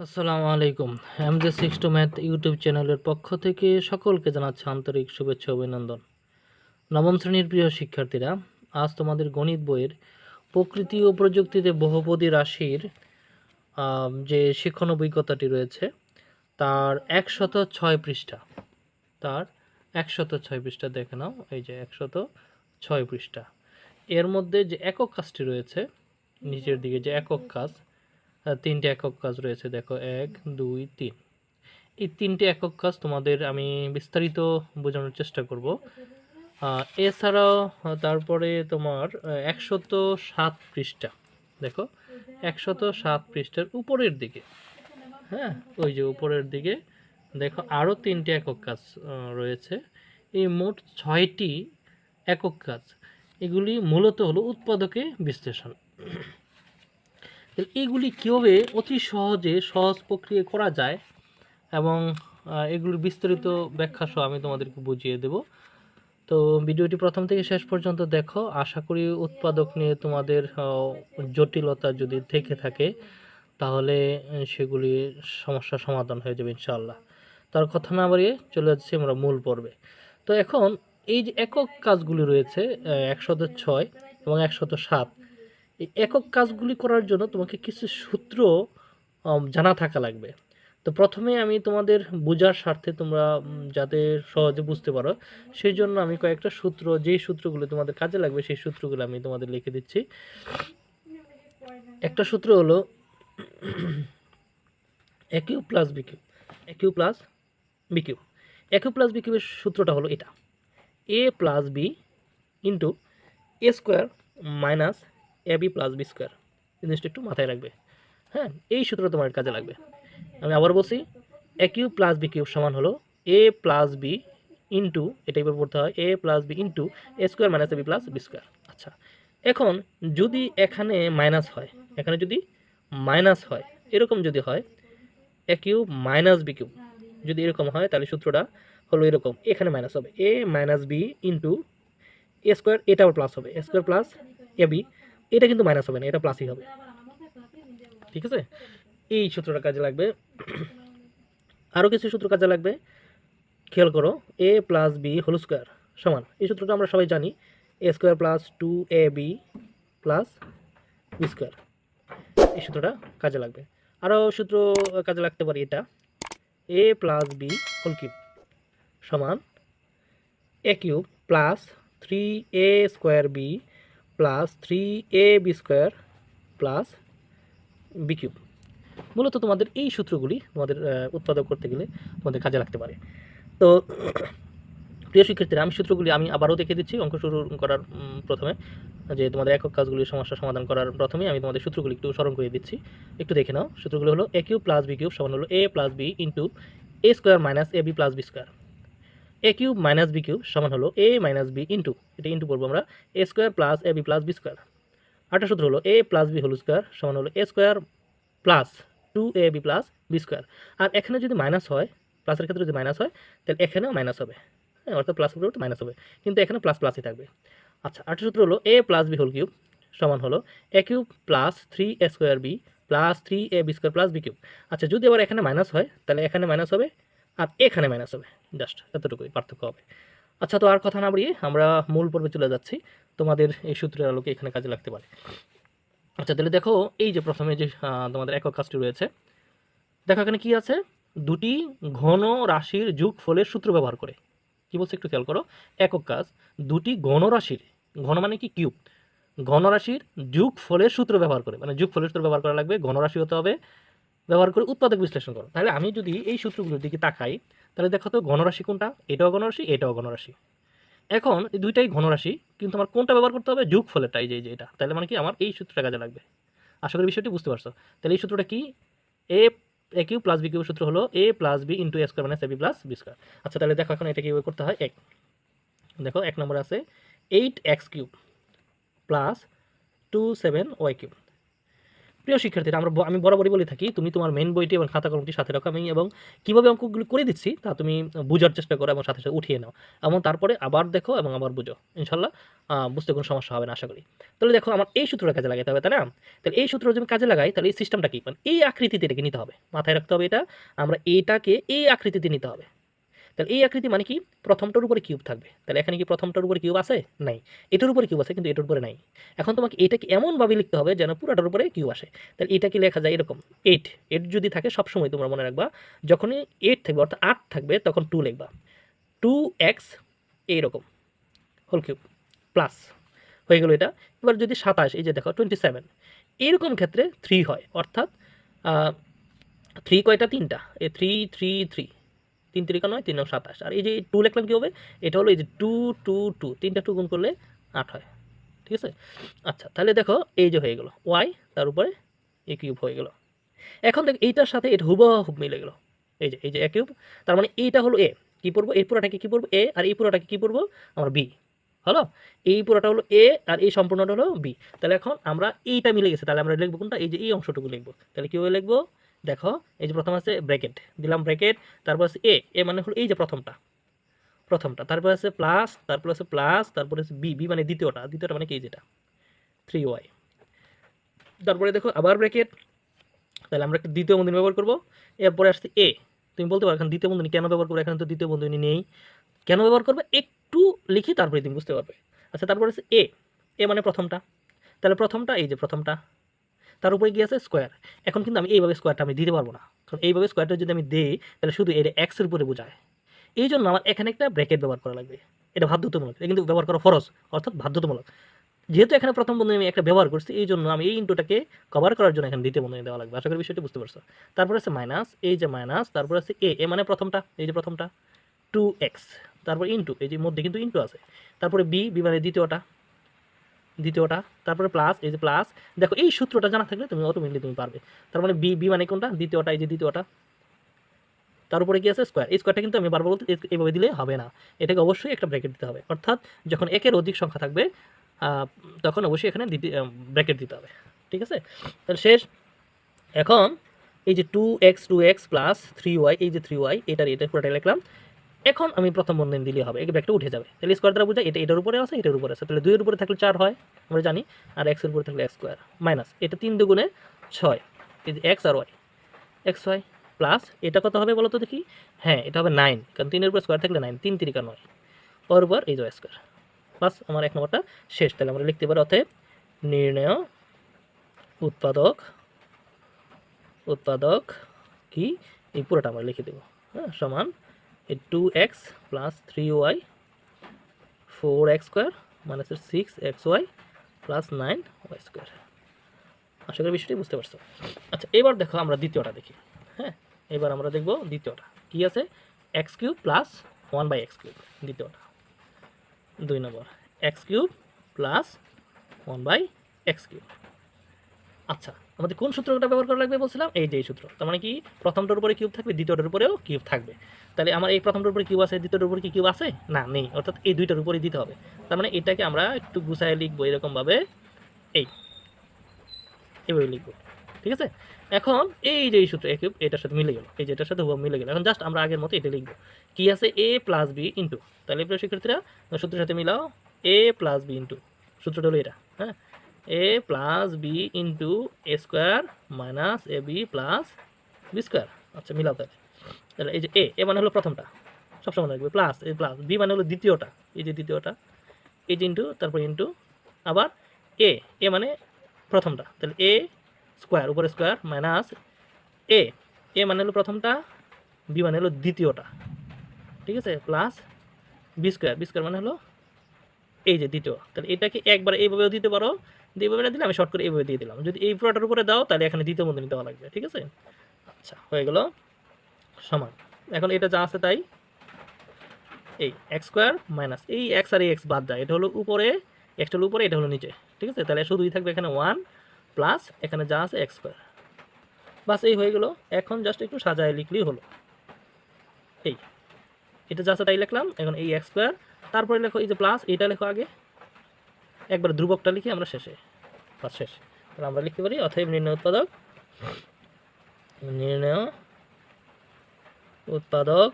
আসসালামু আলাইকুম। MJ six two math YouTube চ্যানেলের পক্ষ থেকে সকলকে জানাচ্ছি আন্তরিক শুভেচ্ছা অভিনন্দন। নবম শ্রেণির প্রিয় শিক্ষার্থীরা, আজ তোমাদের গণিত বইয়ের প্রকৃতি ও প্রযুক্তিতে বহুপদী রাশির যে শিক্ষণ অভিজ্ঞতাটি রয়েছে, তার একশত ছয় পৃষ্ঠা। তার একশত ছয় পৃষ্ঠা দেখে নাও, এই যে একশত ছয় পৃষ্ঠা। এর মধ্যে যে একক কাজটি রয়েছে, নিচের দিকে যে একক কাজ তিনটে একক কাজ রয়েছে, দেখো, এক, দুই, তিন। এই তিনটে একক কাজ তোমাদের আমি বিস্তারিত বোঝানোর চেষ্টা করব। এছাড়াও তারপরে তোমার একশত সাত পৃষ্ঠা, দেখো, একশত সাত পৃষ্ঠার উপরের দিকে হ্যাঁ ওই যে উপরের দিকে, দেখো আরও তিনটে একক কাজ রয়েছে। এই মোট ছয়টি একক কাজ, এগুলি মূলত হলো উৎপাদকে বিশ্লেষণ। তাহলে এইগুলি কীভাবে অতি সহজে সহজ প্রক্রিয়া করা যায় এবং এগুলির বিস্তারিত ব্যাখ্যা সহ আমি তোমাদেরকে বুঝিয়ে দেব। তো ভিডিওটি প্রথম থেকে শেষ পর্যন্ত দেখো। আশা করি উৎপাদক নিয়ে তোমাদের জটিলতা যদি থেকে থাকে, তাহলে সেগুলি সমস্যার সমাধান হয়ে যাবে ইনশাআল্লাহ। তার কথা না বাড়িয়ে চলে যাচ্ছি আমরা মূল পর্বে। তো এখন এই যে একক কাজগুলি রয়েছে একশত ছয় এবং একশত সাত এই একক কাজগুলি করার জন্য তোমাকে কিছু সূত্র জানা থাকা লাগবে। তো প্রথমে আমি তোমাদের বোঝার স্বার্থে তোমরা যাতে সহজে বুঝতে পারো, সেই জন্য আমি কয়েকটা সূত্র, যেই সূত্রগুলো তোমাদের কাজে লাগবে, সেই সূত্রগুলো আমি তোমাদের লিখে দিচ্ছি। একটা সূত্র হলো a cube plus b cube a cube plus b cube a cube plus বিকিউয়ের সূত্রটা হলো এটা। A plus b into a square minus a b plus b square জিনিসটা একটু মাথায় রাখবে। হ্যাঁ এই সূত্র তোমার কাজে লাগবে। আমি আবার বলছি a cube plus b cube সমান হলো এ প্লাস বি ইন্টু এটা এবার পড়তে হয় a plus b into a square minus a b plus b square আচ্ছা এখন যদি এখানে মাইনাস হয়, এখানে যদি মাইনাস হয়, এরকম যদি হয় a cube minus b cube যদি এরকম হয়, তাহলে সূত্রটা হলো এরকম, এখানে মাইনাস হবে। A minus b into a square এটা আবার প্লাস হবে। A square plus a b এটা কিন্তু মাইনাস হবে না, এটা প্লাসই হবে। ঠিক আছে? এই সূত্রটা কাজে লাগবে। আরও কিছু সূত্র কাজে লাগবে। খেয়াল করো a plus b whole square সমান। এই সূত্রটা আমরা সবাই জানি। A square plus two a b plus b square এই সূত্রটা কাজে লাগবে। আরও সূত্র কাজে লাগতে পারি এটা। A plus b whole cube সমান a cube plus three a square b plus three a b square plus b cube মূলত তোমাদের এই সূত্রগুলি তোমাদের উৎপাদক করতে গেলে তোমাদের কাজে লাগতে পারে। তো, প্রিয় শিক্ষার্থীরা, আমি সূত্রগুলি আমি আবারও দেখে দিচ্ছি। অঙ্ক শুরু করার প্রথমে যে তোমাদের একক কাজগুলির সমস্যা সমাধান করার প্রথমে আমি তোমাদের সূত্রগুলি একটু স্মরণ করে দিচ্ছি। একটু দেখে নাও। সূত্রগুলো হলো a cube plus b cube সমান হলো a plus b into a square minus a b plus b square a cube minus b cube সমান হলো এ মাইনাস বি ইন্টু এটা ইন্টু করব আমরা a square plus a b plus b square আরেকটা সূত্র হলো a plus b whole square সমান হলো a square plus two a b plus b square আর এখানে যদি মাইনাস হয় প্লাসের ক্ষেত্রে যদি মাইনাস হয়, তাহলে এখানেও মাইনাস হবে। হ্যাঁ অর্থাৎ প্লাসের পরিবর্তে মাইনাস হবে। কিন্তু এখানে প্লাস প্লাসই থাকবে। আচ্ছা আরেকটা সূত্র হলো a plus b whole cube সমান হলো a cube plus three a square b plus three a b square plus b cube আচ্ছা যদি আবার এখানে মাইনাস হয়, তাহলে এখানে মাইনাস হবে আর এখানে মাইনাস হবে। জাস্ট এতটুকুই পার্থক্য হবে। আচ্ছা তো আর কথা না বাড়িয়ে আমরা মূল পর্বে চলে যাচ্ছি। তোমাদের এই সূত্রের আলোকে এখানে কাজে লাগতে পারে। আচ্ছা তাহলে দেখো, এই যে প্রথমে যে তোমাদের একক কাজটি রয়েছে, দেখো এখানে কি আছে? দুটি ঘন রাশির যোগ ফলের সূত্র ব্যবহার করে। কি বলছে একটু খেয়াল করো? একক কাজ, দুটি ঘন রাশির, ঘন মানে কি কিউব? ঘন রাশির যোগ ফলের সূত্র ব্যবহার করে। মানে যুগ ফলের সূত্র ব্যবহার করা লাগবে, ঘন রাশি হতে হবে, ব্যবহার করে উৎপাদক বিশ্লেষণ করো। তাহলে আমি যদি এই সূত্রগুলোর দিকে তাকাই তাহলে দেখো তো ঘনরাশি কোনটা? এটাও ঘনরাশি এটাও ঘনরাশি। এখন এই দুইটাই ঘনরাশি, কিন্তু আমার কোনটা ব্যবহার করতে হবে? যোগ ফলেরটা এই যে এটা। তাহলে মানে কি আমার এই সূত্রটা কাজে লাগবে। আশা করি বিষয়টি বুঝতে পারছ। তাহলে এই সূত্রটা কি? A a cube plus b cube সূত্র হলো a plus b into a square minus a b plus b square আচ্ছা তাহলে দেখো এখন এটা কীভাবে করতে হয়? এক। দেখো, এক নম্বর আছে eight x cube plus two seven y cube. প্রিয় শিক্ষার্থীরা, আমরা আমি বরাবরই বলে থাকি, তুমি তোমার মেন বইটি এবং খাতা কলমটি সাথে রাখো। আমি এবং কীভাবে অঙ্কগুলি করে দিচ্ছি, তা তুমি বোঝার চেষ্টা করো এবং সাথে সাথে উঠিয়ে নাও। এবং তারপরে আবার দেখো এবং আবার বুঝো, ইনশাল্লাহ। বুঝতে কোনো সমস্যা হবে না, আশা করি। তাহলে দেখো, আমার এই সূত্রটা কাজে লাগাতে হবে, তাই না? তাহলে এই সূত্র যদি কাজে লাগাই, তাহলে এই সিস্টেমটা কি? মানে এই আকৃতিতে এটাকে নিতে হবে। মাথায় রাখতে হবে এটা। আমরা এটাকে এই আকৃতিতে নিতে হবে। তাহলে এই আকৃতি মানে কি? প্রথমটার উপরে কিউব থাকবে। তাহলে এখানে কি প্রথমটার উপরে কিউব আছে? নাই। এটার উপরে কিউব আছে, কিন্তু এটার উপরে নাই। এখন তোমাকে এটাকে এমনভাবে লিখতে হবে যেন পুরাটার উপরে কিউব আসে। তাহলে এটাকে লেখা যায় এরকম এইট এইট যদি থাকে, সবসময় তোমরা মনে রাখবা, যখনই এইট থাকবে, অর্থাৎ আট থাকবে, তখন টু লিখবা। টু এক্স এইরকম হোল কিউব প্লাস হয়ে গেল এটা। এবার যদি সাতাশ, এই যে দেখো টোয়েন্টি সেভেন এইরকম ক্ষেত্রে থ্রি হয়। অর্থাৎ থ্রি কয়টা? তিনটা। এ থ্রি থ্রি থ্রি তিন তিরিকা নয়, তিন নং সাতাশ। আর এই যে টু লিখলাম কী হবে? এটা হলো এই যে টু টু টু তিনটা টু গুণ করলে আট হয়। ঠিক আছে? আচ্ছা তাহলে দেখো এই যে হয়ে গেল। ওয়াই তার উপরে এ কিউব হয়ে গেল। এখন দেখ, এইটার সাথে এটা হুবহুব মিলে গেল। এই যে এই যে এ কিউব তার মানে এইটা হলো এ কী পড়ব? এই পুরোটাকে কী পড়ব? এ আর এই পুরোটাকে কী পড়ব? আমার বি হলো? এই পুরোটা হলো এ আর এই সম্পূর্ণটা হলো বি তাহলে এখন আমরা এইটা মিলে গেছে। তাহলে আমরা লিখব কোনটা? এই যে এই অংশটুকু লিখব। তাহলে কীভাবে লিখব? দেখো, এই যে প্রথম আছে ব্র্যাকেট, দিলাম ব্র্যাকেট, তারপর আছে এ এ মানে হলো এই যে প্রথমটা প্রথমটা, তারপর আছে প্লাস তারপর আছে প্লাস তারপরে আছে বি বি মানে দ্বিতীয়টা দ্বিতীয়টা মানে কি যেটা? থ্রি ওয়াই তারপরে দেখো আবার ব্র্যাকেট, তাহলে আমরা একটা দ্বিতীয় বন্ধনী ব্যবহার করব, এরপরে আসছে এ তুমি বলতে পারো এখন দ্বিতীয় বন্ধনী কেন ব্যবহার করব, এখানে তো দ্বিতীয় বন্ধনী নেই, কেন ব্যবহার করবে? একটু লিখি তারপরে তুমি বুঝতে পারবে। আচ্ছা তারপরে আছে এ এ মানে প্রথমটা, তাহলে প্রথমটা, এই যে প্রথমটা তার উপরে কি আছে স্কোয়ার এখন কিন্তু আমি এইভাবে স্কোয়ারটা আমি দিতে পারব না। কারণ এইভাবে স্কোয়ারটা যদি আমি দিই, তাহলে শুধু এটা এক্সের উপরে বোঝায়। এই জন্য আমার এখানে একটা ব্র্যাকেট ব্যবহার করা লাগবে। এটা বাধ্যতামূলক। কিন্তু ব্যবহার করা ফরজ, অর্থাৎ বাধ্যতামূলক। যেহেতু এখানে প্রথম বন্ধু আমি একটা ব্যবহার করছি এই জন্য আমি এই ইন্টুটাকে কভার করার জন্য এখানে দ্বিতীয় বন্ধনী দেওয়া লাগবে। আশা করি বিষয়টি বুঝতে পারছ। তারপরে আছে মাইনাস এই যে মাইনাস তারপরে আছে এ এ মানে প্রথমটা, এই যে প্রথমটা টু এক্স তারপর ইন্টু এই যে মধ্যে কিন্তু ইন্টু আছে। তারপরে বি বি মানে দ্বিতীয়টা। দ্বিতীয়টা, তারপরে প্লাস এই যে প্লাস দেখো এই সূত্রটা জানা থাকলে তুমি অটোমেটিকলি তুমি পারবে। তার মানে বি বি মানে কোনটা? দ্বিতীয়টা, এই যে দ্বিতীয়টা। তার উপরে কি আছে? স্কোয়ার এই স্কোয়ারটা কিন্তু আমি বারবার বলতে এইভাবে দিলে হবে না। এটাকে অবশ্যই একটা ব্র্যাকেট দিতে হবে। অর্থাৎ যখন একের অধিক সংখ্যা থাকবে তখন অবশ্যই এখানে ব্র্যাকেট দিতে হবে। ঠিক আছে? তাহলে শেষ। এখন এই যে two x two x plus three y এই যে থ্রি ওয়াই এটার, এটা পুরোটাই লিখলাম। এখন আমি প্রথম বন্ধন দিলে হবে। এই ব্যাগটা উঠে যাবে। তাহলে স্কোয়ার দ্বারা বোঝায় এটা এটার উপরে আছে, এটার উপরে আছে। তাহলে দুইয়ের উপরে থাকলে চার হয়, আমরা জানি। আর এক্সের উপরে থাকলে স্কোয়ার মাইনাস এটা তিন দুগুণে ছয়। এক্স আর ওয়াই এক্স ওয়াই প্লাস এটা কত হবে বলো তো দেখি? হ্যাঁ এটা হবে নাইন কারণ তিনের উপরে স্কোয়ার থাকলে নাইন তিন তিরিকা নয়। ওর উপর এই যে স্কোয়ার প্লাস আমার এক নম্বরটা শেষ। তাহলে আমরা লিখতে পারি অতএব নির্ণয় উৎপাদক উৎপাদক কি? এই পুরোটা আমরা লিখে দেবো। হ্যাঁ সমান two x plus three y four x square minus six x y plus nine y square আশা করি বিষয়টি বুঝতে পারছ। আচ্ছা এবার দেখো আমরা দ্বিতীয়টা দেখি। হ্যাঁ এবার আমরা দেখব দ্বিতীয়টা। কি আছে? X cube plus one by x cube দ্বিতীয়টা। দুই নম্বর x cube plus one by x cube আচ্ছা আমাদের কোন সূত্রটা ব্যবহার করা লাগবে বলছিলাম? এই যে এই সূত্র। তার মানে কি? প্রথমটার উপরে কিউব থাকবে, দ্বিতীয়টার উপরেও কিউব থাকবে। তাহলে আমার এই প্রথমটার উপরে কিউব আছে, দ্বিতীয়টার উপরে কি কিউব আছে? না, নেই। অর্থাৎ এই দুইটার উপরেই দিতে হবে। তার মানে এটাকে আমরা একটু গুছায় লিখব এরকমভাবে। এই। এভাবে লিখব। ঠিক আছে? এখন এই যে এই সূত্র কিউব এটার সাথে মিলে গেল। এই যে এটার সাথে হুবহু মিলে গেল। এখন জাস্ট আমরা আগের মতো এটা লিখব। কি আছে? এ প্লাস বি ইন্টু তাহলে শিক্ষার্থীরা সূত্রের সাথে মিলাও। এ প্লাস বি ইন্টু সূত্রটা হলো এটা। হ্যাঁ? A plus b into a square minus a b plus b square আচ্ছা মিলাও তাহলে। তাহলে এই যে এ এ মানে হলো প্রথমটা। সবসময় রাখবে প্লাস এই প্লাস বি মানে হলো দ্বিতীয়টা। এই যে দ্বিতীয়টা এই যে ইন্টু তারপর ইন্টু আবার এ এ মানে প্রথমটা। তাহলে এ স্কোয়ার উপরে স্কোয়ার মাইনাস এ এ মানে হলো প্রথমটা বি মানে হলো দ্বিতীয়টা। ঠিক আছে? Plus b square b square মানে হলো এই যে দ্বিতীয়। তাহলে এটাকে একবার এইভাবেও দিতে পারো। এইভাবে না দিলে আমি শর্ট করে এইভাবে দিয়ে দিলাম। যদি এই পুরোটার উপরে দাও, তাহলে এখানে দ্বিতীয় বন্ধনী দেওয়া লাগবে, ঠিক আছে? আচ্ছা হয়ে গেল। সমান। এখন এটা যা আছে তাই। এই এক্স স্কোয়ার মাইনাস এই এক্স আর এই এক্স বাদ দেয় এটা হলো উপরে এক্সটা হলো উপরে, এটা হলো নিচে, ঠিক আছে? তাহলে শুধুই থাকবে এখানে ওয়ান প্লাস এখানে যা আছে এক্স স্কোয়ার বাস, এই হয়ে গেল। এখন জাস্ট একটু সাজায় লিখলেই হলো। এই, এটা যা আছে তাই লিখলাম। এখন এই এক্স স্কোয়ার তারপরে লেখো এই যে প্লাস এটা লেখো আগে। একবার ধ্রুবকটা লিখে, আমরা শেষে। বাস শেষ। তাহলে আমরা লিখতে পারি, অতএব নির্ণয় উৎপাদক নির্ণয় উৎপাদক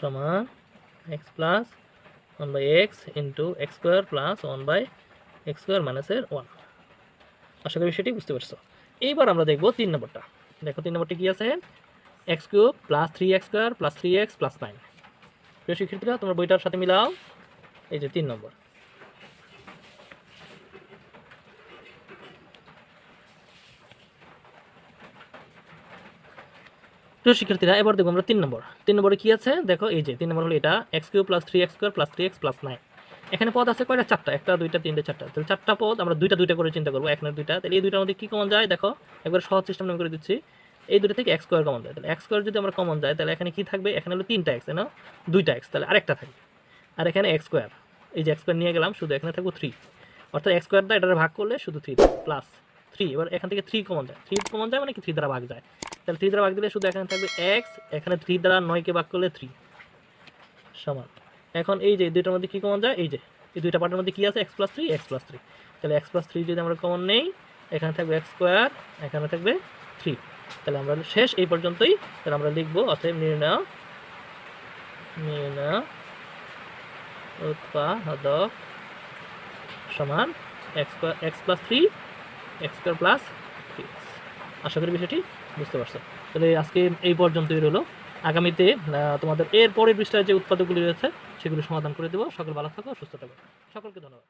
সমান x plus one by x into x square plus one by x square মাইনাসের ওয়ান আশা করি বিষয়টি বুঝতে পারছ। এইবার আমরা দেখব তিন নম্বরটা। দেখো তিন নম্বরটি কি আছে? X cube plus three x square plus three x plus nine প্রিয় শিক্ষার্থীরা, তোমার বইটার সাথে মিলাও। এই যে তিন নম্বর। প্রিয় শিক্ষার্থীরা, এবার দেখব আমরা তিন নম্বর। তিন নম্বরে কি আছে? দেখো, এই যে, তিন নম্বর হলো এটা x cube plus three x square plus three x plus nine এখানে পদ আছে কয়টা? চারটা, একটা, দুইটা, তিনটে, চারটা। তাহলে চারটা পদ আমরা দুইটা দুইটা করে চিন্তা করব, এক না দুইটা। তাহলে এই দুইটার মধ্যে কি কমন যায়? দেখো, একবার সহজ সিস্টেম নাম করে দিচ্ছি। এই দুটো থেকে এক্স স্কোয়ার কমন যায়। তাহলে এক্স স্কোয়ার যদি আমরা কমন যায়, তাহলে এখানে কি থাকবে? এখানে হলো তিনটা এক্স না? দুইটা এক্স তাহলে আরেকটা থাকবে। আর এখানে এক্স স্কোয়ার এই যে এক্স স্কোয়ার নিয়ে গেলাম, শুধু এখানে থাকব থ্রি অর্থাৎ এক্স স্কোয়ার দ্বারা এটা ভাগ করলে শুধু থ্রি প্লাস থ্রি এবার এখান থেকে থ্রি কমন যায়। থ্রি কমন যায় মানে কি? থ্রি দ্বারা ভাগ যায়। তাহলে থ্রি দ্বারা ভাগ দিলে শুধু এখানে থাকবে এক্স এখানে থ্রি দ্বারা নয়কে ভাগ করলে থ্রি সমান। এখন এই যে দুইটার মধ্যে কী কমন যায়? এই যে, এই দুইটা পার্টের মধ্যে কী আছে? X plus three x plus three তাহলে এক্স প্লাস থ্রি যদি আমরা কমন নেই, এখানে থাকবে এক্স স্কোয়ার এখানে থাকবে থ্রি তাহলে আমরা শেষ, এই পর্যন্তই। তাহলে আমরা লিখব, অতএব নির্ণয় নির্ণয় উৎপাদক সমান x square x plus three x square plus three আশা করি বিষয়টি বুঝতে পারছ। তাহলে আজকে এই পর্যন্তই রইল। আগামীতে তোমাদের এর পরের পৃষ্ঠায় যে উৎপাদকগুলি রয়েছে, সেগুলো সমাধান করে দেবো। সকল ভালো থাকো, সুস্থ থাকো। সকলকে ধন্যবাদ।